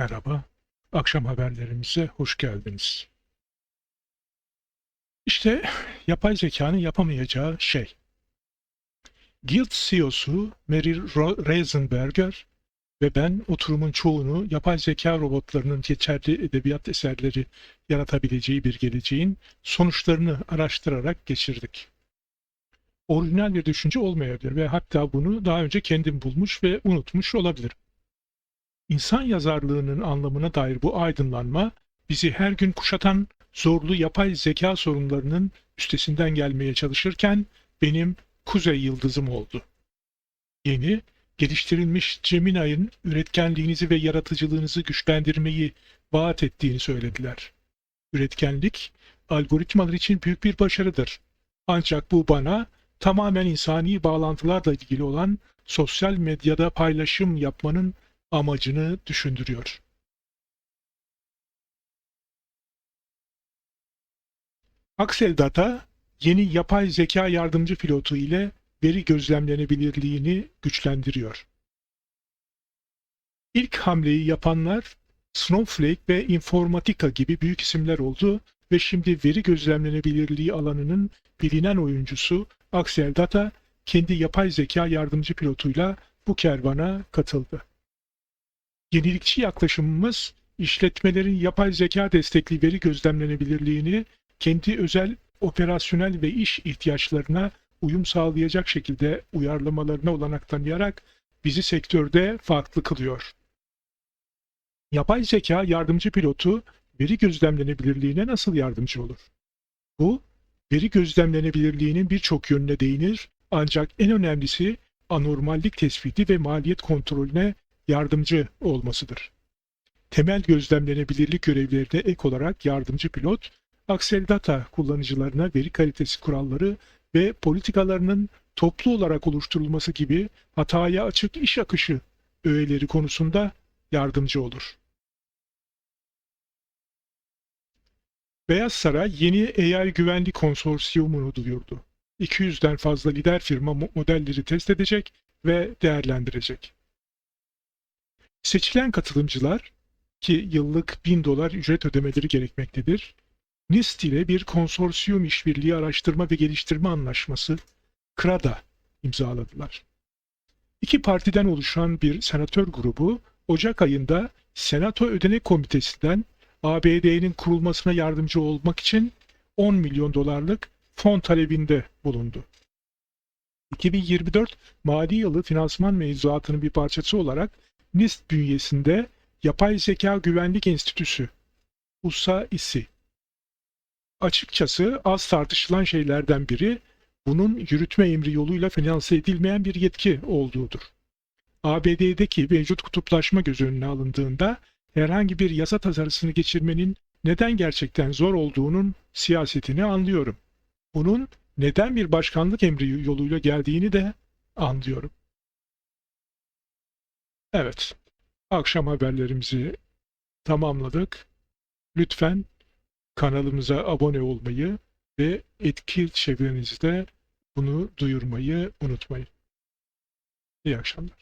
Merhaba, akşam haberlerimize hoş geldiniz. İşte yapay zekanın yapamayacağı şey. Guild CEO'su Mary Reisenberger ve ben oturumun çoğunu yapay zeka robotlarının geçerli edebiyat eserleri yaratabileceği bir geleceğin sonuçlarını araştırarak geçirdik. Orijinal bir düşünce olmayabilir ve hatta bunu daha önce kendim bulmuş ve unutmuş olabilirim. İnsan yazarlığının anlamına dair bu aydınlanma bizi her gün kuşatan zorlu yapay zeka sorunlarının üstesinden gelmeye çalışırken benim kuzey yıldızım oldu. Yeni, geliştirilmiş Gemini'nin üretkenliğinizi ve yaratıcılığınızı güçlendirmeyi vaat ettiğini söylediler. Üretkenlik, algoritmalar için büyük bir başarıdır. Ancak bu bana tamamen insani bağlantılarla ilgili olan sosyal medyada paylaşım yapmanın amacını düşündürüyor. Axel Data, yeni yapay zeka yardımcı pilotu ile veri gözlemlenebilirliğini güçlendiriyor. İlk hamleyi yapanlar Snowflake ve Informatica gibi büyük isimler oldu ve şimdi veri gözlemlenebilirliği alanının bilinen oyuncusu Axel Data kendi yapay zeka yardımcı pilotuyla bu kervana katıldı. Yenilikçi yaklaşımımız işletmelerin yapay zeka destekli veri gözlemlenebilirliğini kendi özel operasyonel ve iş ihtiyaçlarına uyum sağlayacak şekilde uyarlamalarına olanak tanıyarak bizi sektörde farklı kılıyor. Yapay zeka yardımcı pilotu veri gözlemlenebilirliğine nasıl yardımcı olur? Bu, veri gözlemlenebilirliğinin birçok yönüne değinir ancak en önemlisi anormallik tespiti ve maliyet kontrolüne yardımcı olmasıdır. Temel gözlemlenebilirlik görevlerine ek olarak yardımcı pilot, Axel Data kullanıcılarına veri kalitesi kuralları ve politikalarının toplu olarak oluşturulması gibi hataya açık iş akışı öğeleri konusunda yardımcı olur. Beyaz Saray yeni AI güvenlik konsorsiyumunu duyurdu. 200'den fazla lider firma mo- modelleri test edecek ve değerlendirecek. Seçilen katılımcılar ki yıllık 1000 dolar ücret ödemeleri gerekmektedir. NIST ile bir konsorsiyum işbirliği araştırma ve geliştirme anlaşması CRADA imzaladılar. İki partiden oluşan bir senatör grubu Ocak ayında Senato Ödenek Komitesi'nden ABD'nin kurulmasına yardımcı olmak için 10 milyon dolarlık fon talebinde bulundu. 2024 mali yılı finansman mevzuatının bir parçası olarak NIST bünyesinde Yapay Zeka Güvenlik Enstitüsü USAIS'i Açıkçası az tartışılan şeylerden biri bunun yürütme emri yoluyla finanse edilmeyen bir yetki olduğudur. ABD'deki mevcut kutuplaşma göz önüne alındığında herhangi bir yasa tasarısını geçirmenin neden gerçekten zor olduğunun siyasetini anlıyorum. Bunun neden bir başkanlık emri yoluyla geldiğini de anlıyorum. Evet, akşam haberlerimizi tamamladık. Lütfen kanalımıza abone olmayı ve etki çevrenizde bunu duyurmayı unutmayın. İyi akşamlar.